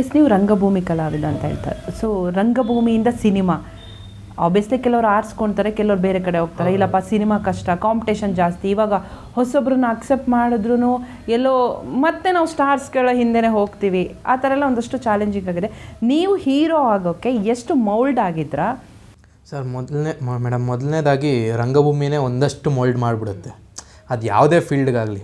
S ನೀವು ರಂಗಭೂಮಿ ಕಲಾವಿದ ಅಂತ ಹೇಳ್ತಾರೆ. So ರಂಗಭೂಮಿಯಿಂದ cinema. ಆಬ್ವಿಯಸ್ಲಿ ಕೆಲವರು ಆರಿಸ್ಕೊಳ್ತಾರೆ ಕೆಲವರು ಬೇರೆ ಕಡೆ ಹೋಗ್ತಾರೆ. ಇಲ್ಲಪ್ಪ ಸಿನಿಮಾ ಕಷ್ಟ ಕಾಂಪಿಟೇಷನ್ ಜಾಸ್ತಿ. ಇವಾಗ ಹೊಸೊಬ್ರನ್ನ ಅಕ್ಸೆಪ್ಟ್ ಮಾಡಿದ್ರು ಎಲ್ಲೋ ಮತ್ತೆ ನಾವು ಸ್ಟಾರ್ಸ್ಗಳ ಹಿಂದೆನೇ ಹೋಗ್ತೀವಿ. ಆ ಥರ ಎಲ್ಲ ಒಂದಷ್ಟು ಚಾಲೆಂಜಿಂಗ್ ಆಗಿದೆ. ನೀವು ಹೀರೋ ಆಗೋಕ್ಕೆ ಎಷ್ಟು ಮೌಲ್ಡ್ ಆಗಿದ್ರಾ? ಸರ್ ಮೊದಲನೇ ಮೇಡಮ್ ಮೊದಲನೇದಾಗಿ ರಂಗಭೂಮಿನೇ ಒಂದಷ್ಟು ಮೋಲ್ಡ್ ಮಾಡಿಬಿಡುತ್ತೆ. ಅದು ಯಾವುದೇ ಫೀಲ್ಡ್ಗಾಗಲಿ.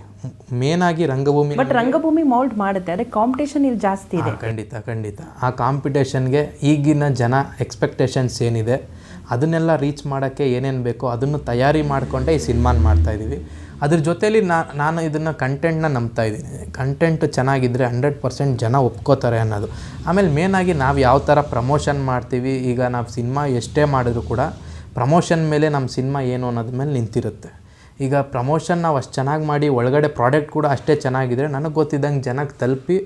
ಮೇನಾಗಿ ರಂಗಭೂಮಿ ಬಟ್ ರಂಗಭೂಮಿ ಮೌಲ್ಡ್ ಮಾಡುತ್ತೆ ಅದೇ ಕಾಂಪಿಟೇಷನ್ ಇಲ್ಲಿ ಜಾಸ್ತಿ ಇದೆ. ಖಂಡಿತ ಖಂಡಿತ. ಆ ಕಾಂಪಿಟೇಷನ್ಗೆ ಈಗಿನ ಜನ ಎಕ್ಸ್ಪೆಕ್ಟೇಷನ್ಸ್ ಏನಿದೆ ಅದನ್ನೆಲ್ಲ ರೀಚ್ ಮಾಡೋಕ್ಕೆ ಏನೇನು ಬೇಕೋ ಅದನ್ನು ತಯಾರಿ ಮಾಡಿಕೊಂಡೇ ಈ ಸಿನಿಮಾನ ಮಾಡ್ತಾಯಿದ್ದೀವಿ ಅದ್ರ ಜೊತೇಲಿ ನಾ ನಾನು ಇದನ್ನು ಕಂಟೆಂಟ್ನ ನಂಬ್ತಾ ಇದ್ದೀನಿ. ಕಂಟೆಂಟ್ ಚೆನ್ನಾಗಿದ್ದರೆ ಹಂಡ್ರೆಡ್ ಪರ್ಸೆಂಟ್ ಜನ ಒಪ್ಕೋತಾರೆ ಅನ್ನೋದು. ಆಮೇಲೆ ಮೇನಾಗಿ ನಾವು ಯಾವ ಥರ ಪ್ರಮೋಷನ್ ಮಾಡ್ತೀವಿ ಈಗ ನಾವು ಸಿನಿಮಾ ಎಷ್ಟೇ ಮಾಡಿದ್ರು ಕೂಡ ಪ್ರಮೋಷನ್ ಮೇಲೆ ನಮ್ಮ ಸಿನಿಮಾ ಏನು ಅನ್ನೋದ್ರ ಮೇಲೆ ನಿಂತಿರುತ್ತೆ. ಈಗ ಪ್ರಮೋಷನ್ ನಾವು ಅಷ್ಟು ಚೆನ್ನಾಗಿ ಮಾಡಿ ಒಳಗಡೆ ಪ್ರಾಡಕ್ಟ್ ಕೂಡ ಅಷ್ಟೇ ಚೆನ್ನಾಗಿದ್ರೆ ನನಗೆ ಗೊತ್ತಿದ್ದಂಗೆ ಜನಕ್ಕೆ ತಲುಪಿ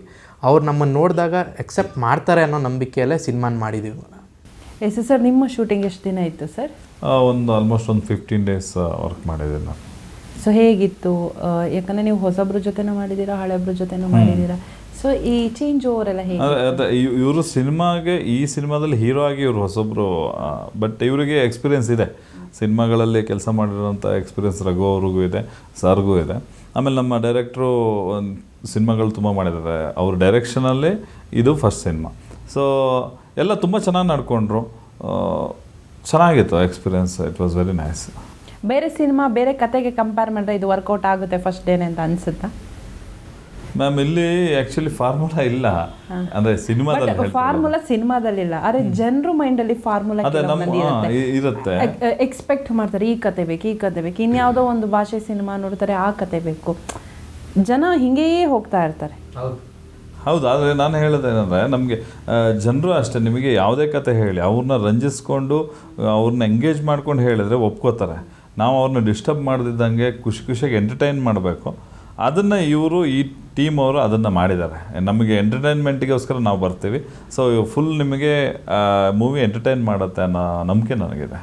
ಅವ್ರು ನಮ್ಮನ್ನು ನೋಡಿದಾಗ ಎಕ್ಸೆಪ್ಟ್ ಮಾಡ್ತಾರೆ ಅನ್ನೋ ನಂಬಿಕೆಯಲ್ಲೇ ಸಿನಿಮಾನ ಮಾಡಿದ್ದೀವಿ ಎಸ್ ಸರ್ ನಿಮ್ಮ ಶೂಟಿಂಗ್ ಎಷ್ಟು ದಿನ ಇತ್ತು ಸರ್? ಒಂದು ಆಲ್ಮೋಸ್ಟ್ ಒಂದು ಫಿಫ್ಟೀನ್ ಡೇಸ್ ವರ್ಕ್ ಮಾಡಿದೆ ನಾನು. ಸೊ ಹೇಗಿತ್ತು? ಯಾಕಂದರೆ ನೀವು ಹೊಸಬ್ರ ಜೊತೆನೂ ಮಾಡಿದ್ದೀರಾ ಹಳೆಬ್ರ ಜೊತೆನೂ ಮಾಡಿದ್ದೀರಾ ಸೊ ಈ ಚೇಂಜ್ ಓವರ್ ಎಲ್ಲ ಹೇಗೆ? ಅದೇ ಇವರು ಸಿನಿಮಾಗೆ ಈ ಸಿನಿಮಾದಲ್ಲಿ ಹೀರೋ ಆಗಿ ಇವರು ಹೊಸೊಬ್ಬರು ಬಟ್ ಇವರಿಗೆ ಎಕ್ಸ್ಪೀರಿಯನ್ಸ್ ಇದೆ. ಸಿನಿಮಾಗಳಲ್ಲಿ ಕೆಲಸ ಮಾಡಿರೋಂಥ ಎಕ್ಸ್ಪೀರಿಯೆನ್ಸ್ ರಘು ಅವ್ರಿಗೂ ಇದೆ, ಸರ್ಗೂ ಇದೆ. ಆಮೇಲೆ ನಮ್ಮ ಡೈರೆಕ್ಟ್ರು ಸಿನಿಮಾಗಳು ತುಂಬ ಮಾಡಿದ್ದಾರೆ. ಅವ್ರ ಡೈರೆಕ್ಷನಲ್ಲಿ ಇದು ಫಸ್ಟ್ ಸಿನಿಮಾ. ಸೊ ಎಲ್ಲ ತುಂಬ ಚೆನ್ನಾಗಿ ನಡ್ಕೊಂಡ್ರು. ಚೆನ್ನಾಗಿತ್ತು experience. It was very nice ಬೇರೆ ಸಿನಿಮಾ ಬೇರೆ ಕತೆಗೆ ಕಂಪೇರ್ ಮಾಡಿದ್ರೆ ಇದು ವರ್ಕೌಟ್ ಆಗುತ್ತೆ ಫಸ್ಟ್ ಡೇನೆ ಅಂತ ಅನ್ಸುತ್ತಾ? ಮ್ಯಾಮ್ ಇಲ್ಲಿ ಆ್ಯಕ್ಚುಲಿ ಫಾರ್ಮುಲಾ ಇಲ್ಲ. ಅಂದ್ರೆ ಸಿನಿಮಾದಲ್ಲಿ ಫಾರ್ಮುಲಾ ಸಿನಿಮಾದಲ್ಲಿ ಸಿನಿಮಾದಲ್ಲಿಲ್ಲ ಆದ್ರೆ ಜನರ ಮೈಂಡ್ ಅಲ್ಲಿ ಫಾರ್ಮುಲಾ ಅದೇ ನಮ್ಮ ಇರುತ್ತೆ. ಎಕ್ಸ್ಪೆಕ್ಟ್ ಮಾಡ್ತಾರೆ ಈ ಕತೆ ಬೇಕು ಈ ಕತೆ ಬೇಕು. ಇನ್ಯಾವುದೋ ಒಂದು ಭಾಷೆ ಸಿನಿಮಾ ನೋಡ್ತಾರೆ ಆ ಕತೆ ಬೇಕು. ಜನ ಹಿಂಗೇ ಹೋಗ್ತಾ ಇರ್ತಾರೆ. ಹೌದು. ಆದರೆ ನಾನು ಹೇಳೋದೇನೆಂದರೆ ನಮಗೆ ಜನರು ಅಷ್ಟೇ ನಿಮಗೆ ಯಾವುದೇ ಕತೆ ಹೇಳಿ ಅವ್ರನ್ನ ರಂಜಿಸ್ಕೊಂಡು ಅವ್ರನ್ನ ಎಂಗೇಜ್ ಮಾಡ್ಕೊಂಡು ಹೇಳಿದ್ರೆ ಒಪ್ಕೋತಾರೆ. ನಾವು ಅವ್ರನ್ನ ಡಿಸ್ಟರ್ಬ್ ಮಾಡ್ದಿದ್ದಂಗೆ ಖುಷಿ ಖುಷಿಯಾಗಿ ಎಂಟರ್ಟೈನ್ ಮಾಡಬೇಕು. ಅದನ್ನು ಇವರು ಈ ಟೀಮ್ ಅವರು ಅದನ್ನು ಮಾಡಿದ್ದಾರೆ. ನಮಗೆ ಎಂಟರ್ಟೈನ್ಮೆಂಟಿಗೋಸ್ಕರ ನಾವು ಬರ್ತೀವಿ. ಸೊ ಫುಲ್ ನಿಮಗೆ ಮೂವಿ ಎಂಟರ್ಟೈನ್ ಮಾಡುತ್ತೆ ಅನ್ನೋ ನಂಬಿಕೆ ನನಗಿದೆ.